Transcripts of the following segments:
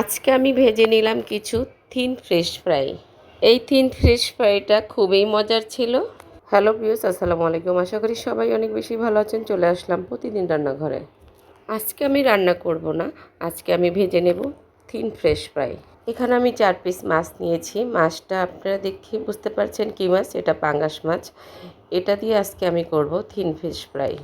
আজকে আমি ভেজে নিলাম কিছু থিন ফ্রেশ ফ্রাই। এই থিন ফ্রেশ ফ্রাইটা খুবই মজার ছিল। হ্যালো পিউস আসসালামু আলাইকুম। আশা করি সবাই অনেক বেশি ভালো আছেন। চলে আসলাম প্রতিদিন রান্নাঘরে। আজকে আমি রান্না করব না, আজকে আমি ভেজে নেব থিন ফ্রেশ ফ্রাই। এখানে আমি চার পিস মাছ নিয়েছি। মাছটা আপনারা দেখে বুঝতে পারছেন কী মাছ? এটা পাঙ্গাস মাছ। এটা দিয়ে আজকে আমি করব থিন ফিশ ফ্রাই।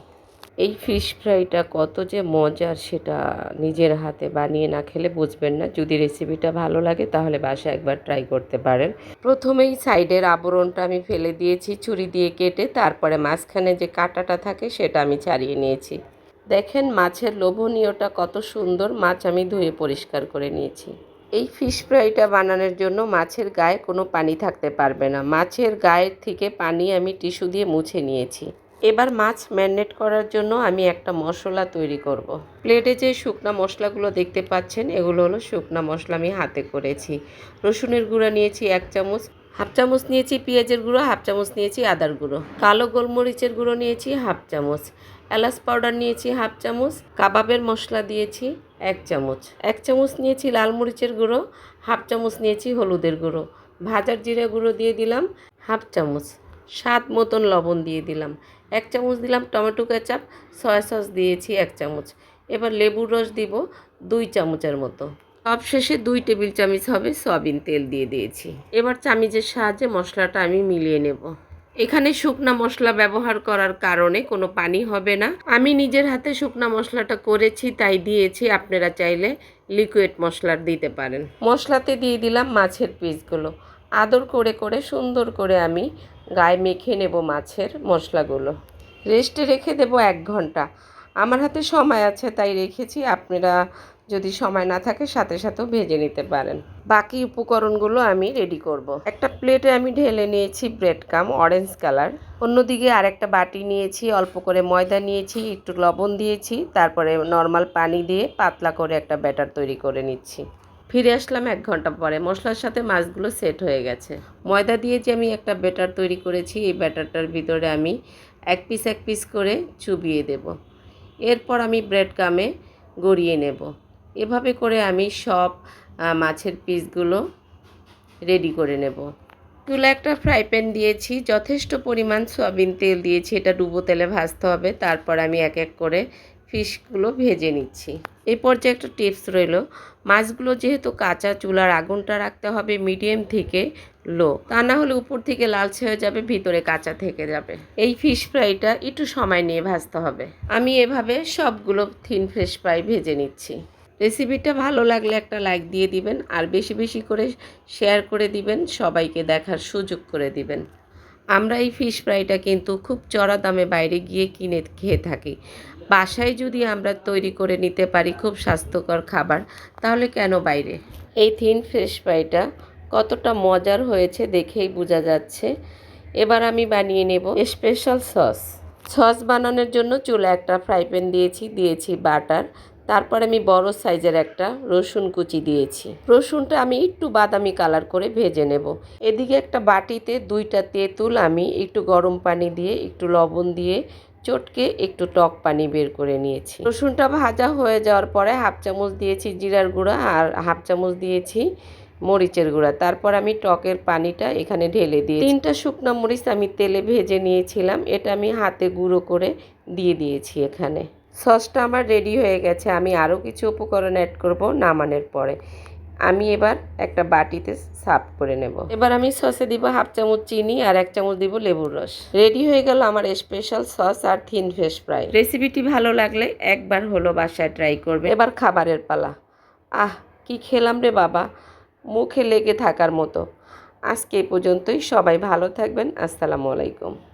এই ফিশ ফ্রাইটা কত যে মজার সেটা নিজের হাতে বানিয়ে না খেলে বুঝবেন না। যদি রেসিপিটা ভালো লাগে তাহলে বাসায় একবার ট্রাই করতে পারেন। প্রথমেই সাইডের আবরণটা আমি ফেলে দিয়েছি, ছুরি দিয়ে কেটে তারপরে মাঝখানে যে কাঁটাটা থাকে সেটা আমি ছাড়িয়ে নিয়েছি। দেখেন মাছের লোভনীয়টা কত সুন্দর, মাছ আমি ধুয়ে পরিষ্কার করে নিয়েছি। এই ফিশ ফ্রাইটা বানানোর জন্য মাছের গায়ে কোনো পানি থাকতে পারবে না। মাছের গায়ের থেকে পানি আমি টিস্যু দিয়ে মুছে নিয়েছি। এবার মাছ ম্যারিনেট করার জন্য আমি একটা মশলা তৈরি করব। প্লেটে যে শুকনা মশলাগুলো দেখতে পাচ্ছেন, এগুলো হলো শুকনা মশলা আমি হাতে করেছি। রসুনের গুঁড়া নিয়েছি এক চামচ, হাফ চামচ নিয়েছি পেঁয়াজের গুঁড়ো, হাফ চামচ নিয়েছি আদার গুঁড়ো। কালো গোলমরিচের গুঁড়ো নিয়েছি হাফ চামচ, এলাচ পাউডার নিয়েছি হাফ চামচ, কাবাবের মশলা দিয়েছি এক চামচ এক চামচ নিয়েছি লাল মরিচের গুঁড়ো, হাফ চামচ নিয়েছি হলুদের গুঁড়ো। ভাজার জিরে গুঁড়ো দিয়ে দিলাম, হাফ চামচ, স্বাদ মতন লবণ দিয়ে দিলাম। এক চামচ দিলাম টমেটো কেচাপ, সয়া সস দিয়েছি এক চামচ। এবার লেবুর রস দিব দুই চামচের মতো। সবশেষে দুই টেবিল চামচ হবে সয়াবিন তেল দিয়ে দিয়েছি। এবার চামিচের সাহায্যে মশলাটা আমি মিলিয়ে নেব। এখানে শুকনা মশলা ব্যবহার করার কারণে কোনো পানি হবে না। আমি নিজের হাতে শুকনা মশলাটা করেছি, তাই দিয়েছি। আপনারা চাইলে লিকুইড মশলার দিতে পারেন। মশলাতে দিয়ে দিলাম মাছের পিসগুলো। আদর করে করে সুন্দর করে আমি গায়ে মেখে নেব মাছের মশলাগুলো। রেস্টে রেখে দেব এক ঘণ্টা। আমার হাতে সময় আছে, তাই রেখেছি। আপনারা যদি সময় না থাকে, সাথে সাথেও ভেজে নিতে পারেন। বাকি উপকরণগুলো আমি রেডি করব। একটা প্লেটে আমি ঢেলে নিয়েছি ব্রেড কাম অরেঞ্জ কালার অন্যদিকে আরেকটা বাটি নিয়েছি, অল্প করে ময়দা নিয়েছি, একটু লবণ দিয়েছি, তারপরে নর্মাল পানি দিয়ে পাতলা করে একটা ব্যাটার তৈরি করে নিচ্ছি। ফিরে আসলাম এক ঘণ্টা পরে। মশলার সাথে মাছগুলো সেট হয়ে গেছে। ময়দা দিয়ে যে আমি একটা ব্যাটার তৈরি করেছি, এই ব্যাটারটার ভিতরে আমি এক পিস এক পিস করে চুবিয়ে দেব। এরপর আমি ব্রেড কামে গড়িয়ে নেব। এভাবে করে আমি সব মাছের পিসগুলো রেডি করে নেব। চুলা একটা ফ্রাই প্যান দিয়েছি। যথেষ্ট পরিমাণ সয়াবিন তেল দিয়েছি। এটা ডুবো তেলে ভাজতে হবে। তারপর আমি এক এক করে ফিশগুলো ভেজে নিচ্ছি। এই পর্যায়ে একটা টিপস রইল, মাছগুলো যেহেতু কাঁচা চুলার আগুনটা রাখতে হবে মিডিয়াম থেকে লো, তা না হলে উপর থেকে লালচে হয়ে যাবে, ভিতরে কাঁচা থেকে যাবে। এই ফিশ ফ্রাইটা একটু সময় নিয়ে ভাজতে হবে। আমি এভাবে সবগুলো থিন ফ্রেশ ফ্রাই ভেজে নিচ্ছি। রেসিপিটা ভালো লাগলে একটা লাইক দিয়ে দিবেন, আর বেশি বেশি করে শেয়ার করে দিবেন, সবাইকে দেখার সুযোগ করে দিবেন। আমরা এই ফিশ ফ্রাইটা কিন্তু খুব চড়া দামে বাইরে গিয়ে কিনে খেয়ে থাকি। বাসায় যদি আমরা তৈরি করে নিতে পারি খুব স্বাস্থ্যকর খাবার, তাহলে কেন বাইরে? এই থিন ফিশ ফ্রাইটা কতটা মজার হয়েছে দেখেই বোঝা যাচ্ছে। এবার আমি বানিয়ে নেব স্পেশাল সস সস বানানোর জন্য চুলা একটা ফ্রাই প্যান দিয়েছি দিয়েছি বাটার তারপর আমি বড় সাইজের একটা রসুন কুচি দিয়েছি। রসুনটা আমি একটু বাদামি কালার করে ভেজে নেব। এদিকে একটা বাটিতে দুইটা তেঁতুল আমি একটু গরম পানি দিয়ে, একটু লবণ দিয়ে চটকে একটু টক পানি বের করে নিয়েছি। রসুনটা ভাজা হয়ে যাওয়ার পরে হাফ চামচ দিয়েছি জিরার গুঁড়া আর হাফ চামচ দিয়েছি মরিচের গুঁড়া। তারপর আমি টকের পানিটা এখানে ঢেলে দিয়ে তিনটা শুকনো মরিচ আমি তেলে ভেজে নিয়েছিলাম। এটা আমি হাতে গুঁড়ো করে দিয়ে দিয়েছি এখানে। সসটা আমার রেডি হয়ে গেছে। আমি আরও কিছু উপকরণ অ্যাড করব নামানোর পরে। আমি এবার একটা বাটিতে সার্ভ করে নেব। এবার আমি সসে দিব হাফ চামচ চিনি আর এক চামচ দিব লেবুর রস। রেডি হয়ে গেল আমার স্পেশাল সস আর থিন ফিশ ফ্রাই। রেসিপিটি ভালো লাগলে একবার হলো বাসায় ট্রাই করবে। এবার খাবারের পালা। আহ, কি খেলাম রে বাবা। মুখে লেগে থাকার মতো। আজকে এই পর্যন্তই। সবাই ভালো থাকবেন। আসসালামু আলাইকুম।